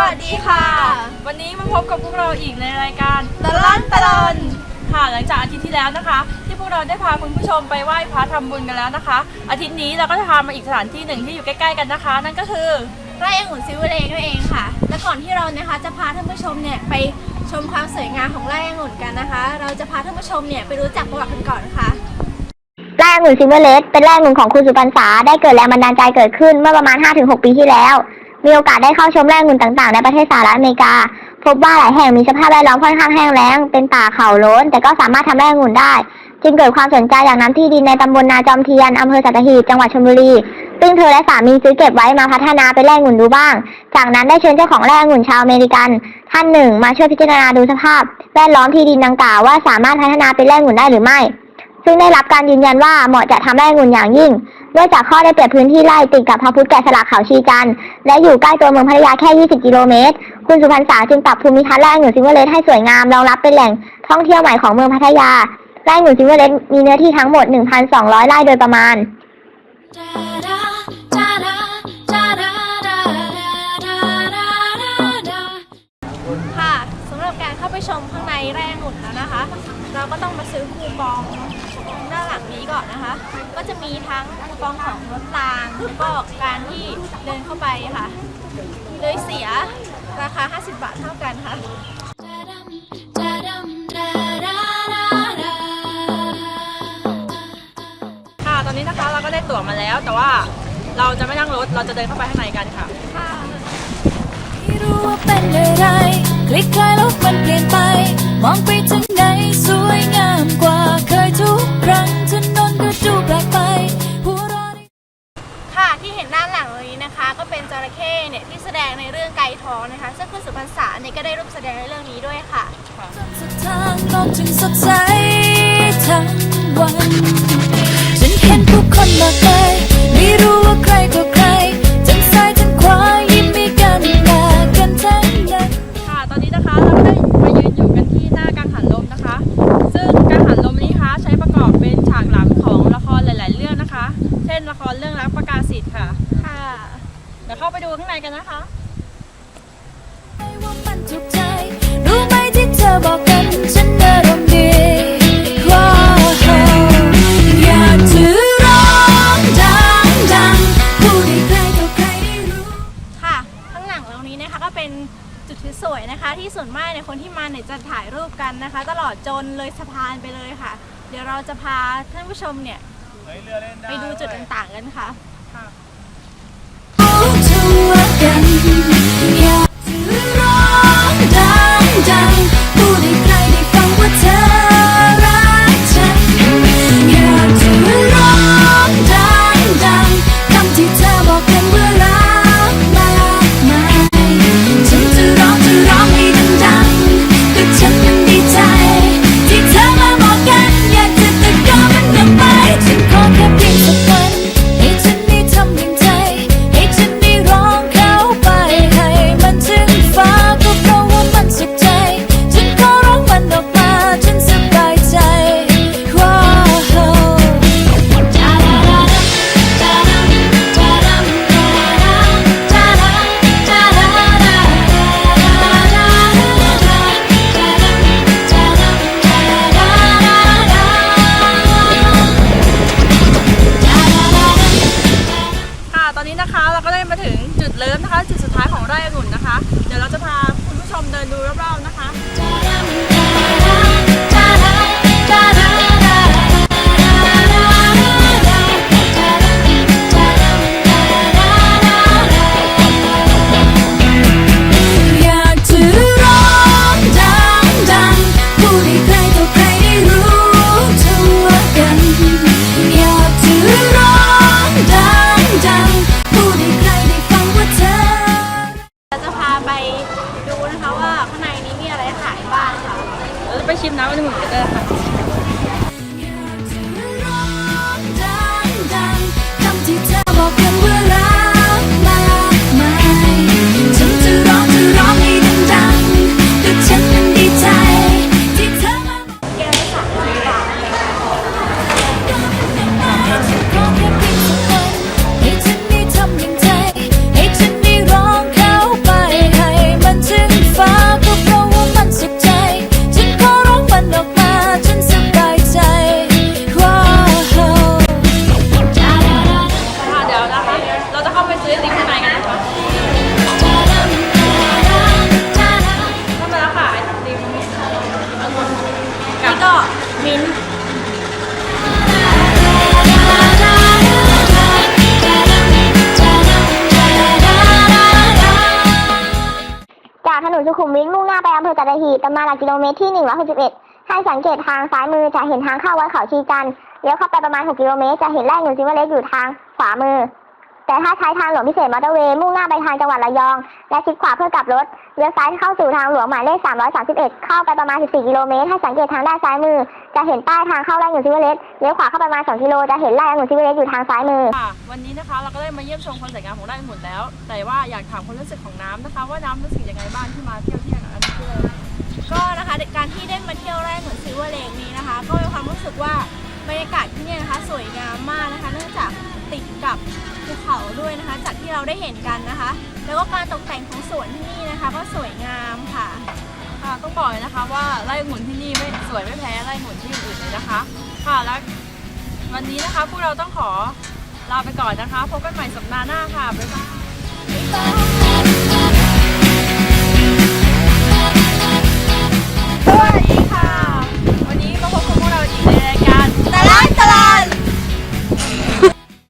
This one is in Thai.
วัสดีค่ะ วันนี้มาพบกับพวกเราอีกในรายการตลอนตลอนค่ะหลังจากอาทิตย์ที่แล้วนะคะ ที่พวกเราได้พาคุณผู้ชมไปไหว้พระทำบุญกันแล้วนะคะ อาทิตย์นี้เราก็จะพามาอีกสถานที่หนึ่งที่อยู่ใกล้ๆกันนะคะ นั่นก็คือไร่องุ่นซิวเลนั่นเองค่ะ และก่อนที่เรานะคะจะพาท่านผู้ชมเนี่ยไปชมความสวยงามของไร่องุ่นกันนะคะ เราจะพาท่านผู้ชมเนี่ยไปรู้จักประวัติกันก่อนนะคะไร่องุ่นซิลเวอร์เลสเป็นไร่องุ่นของคุณสุพรรษาได้เกิดแรงบันดาลใจเกิดขึ้นเมื่อประมาณ 5-6 ปีที่แล้ว มีโอกาสได้เข้าชมไร่องุ่นต่างๆ ในประเทศสหรัฐอเมริกา พบว่าหลายแห่งมีสภาพแวดล้อมค่อนข้างแห้งแล้ง เป็นป่าเขาโล้น แต่ก็สามารถทำไร่องุ่นได้ จึงเกิดความสนใจอยากนำที่ดินในตำบลนาจอมเทียนอำเภอสัตหีบจังหวัดชลบุรี ซึ่งเธอและสามีซื้อเก็บไว้มาพัฒนาเป็นไร่องุ่นดูบ้าง จากนั้นได้เชิญเจ้าของไร่องุ่นชาวอเมริกัน ท่านหนึ่งมาช่วยพิจารณาดูสภาพ แวดล้อมที่ดินดังกล่าวว่าสามารถพัฒนาเป็นไร่องุ่นได้หรือไม่ ซึ่งได้รับการยืนยันว่าเหมาะจะทำไร่องุ่นอย่างยิ่ง เนื่องจากข้อได้เปรียบพื้นที่ไร่ติดกับพระพุทธแกะสลักเขาชีจันทร์และอยู่ใกล้ตัวเมืองพัทยาแค่ 20 กิโลเมตร คุณสุพรรณษาจึงปรับภูมิทัศน์ไร่องุ่นซิงเวเลสให้สวยงามรองรับเป็นแหล่งท่องเที่ยวใหม่ของเมืองพัทยาไร่องุ่นซิงเวเลสมีเนื้อที่ทั้งหมด 1,200 ไร่โดยประมาณค่ ก็การที่เดินเข้าไปค่ะ เลยเสียราคา 50 บาทเท่ากันค่ะ ค่ะ ตอนนี้นะคะเราก็ได้ตั๋วมาแล้ว แต่ว่าเราจะไม่นั่งรถ เราจะเดินเข้าไปข้างในกันค่ะ ไม่รู้ว่าเป็นอะไรคลิกคลายแล้วมันเปลี่ยนไป มองไปถึงไหนสวยงามกว่าเคยทุกครั้ง วัน ฉันเห็นผู้คนมากมาย นี้นะคะก็เป็นจุดสวยๆนะคะ ที่ส่วนมากในยคนที่มาเนี่ยจะถ่ายรูปกันนะคะ ตลอดจนเลยสะพานไปเลยค่ะ เดี๋ยวเราจะพาท่านผู้ชมเนี่ยไปดูจุดต่างๆกันค่ะ เออค่ะ มวิทมุ่งหน้าไปอำเภอจัตหีบประมาณหลักกิโลเมตรที่161ให้สังเกตทางซ้ายมือจะเห็นทางเข้าวัดเขาชีจันเลี้ยวเข้าไปประมาณ 6 กิโลเมตรจะเห็นแรกหนุนซิเวเล็กอยู่ทางขวามือ แต่ถ้าใช้ทางหลวงพิเศษมอเตอร์เวย์มุ่งหน้าไปทางจังหวัดระยอง และชิดขวาเพื่อกลับรถ เลี้ยวซ้ายเข้าสู่ทางหลวงหมายเลข 331 เข้าไปประมาณ 14 กิโลเมตร ให้สังเกตทางด้านซ้ายมือ จะเห็นป้ายทางเข้าแรกหนุนซิเวเลสเลี้ยวขวาเข้าไปประมาณ 2 กิโล จะเห็นแรกหนุนซิเวเลสอยู่ทางซ้ายมือ ค่ะ วันนี้นะคะเราก็ได้มาเยี่ยมชมความสวยงามของไร่องุ่นแล้ว แต่ว่าอยากถามความรู้สึกของน้ำนะคะ ว่าน้ำรู้สึกยังไงบ้างที่มาเที่ยวที่อันนี้ด้วยก็นะคะการที่ได้มาเที่ยวแรกเหมือนซิเวเลกนี้นะคะ ก็มีความรู้สึกว่า บรรยากาศที่เนี่ยนะคะสวยงามมากนะคะ เนื่องจากติดกับภูเขาด้วยนะคะ จากที่เราได้เห็นกันนะคะ แล้วก็การตกแต่งของสวนที่นี่นะคะ ก็สวยงามค่ะค่ะต้องบอกเลยนะคะว่าไร่องุ่นที่นี่ไม่สวยไม่แพ้ไร่องุ่นที่อื่นเลยนะคะ ค่ะแล้ววันนี้นะคะพวกเราต้องขอลาไปก่อนนะคะพบกันใหม่สัปดาห์หน้าค่ะบ๊ายบายสวัสดี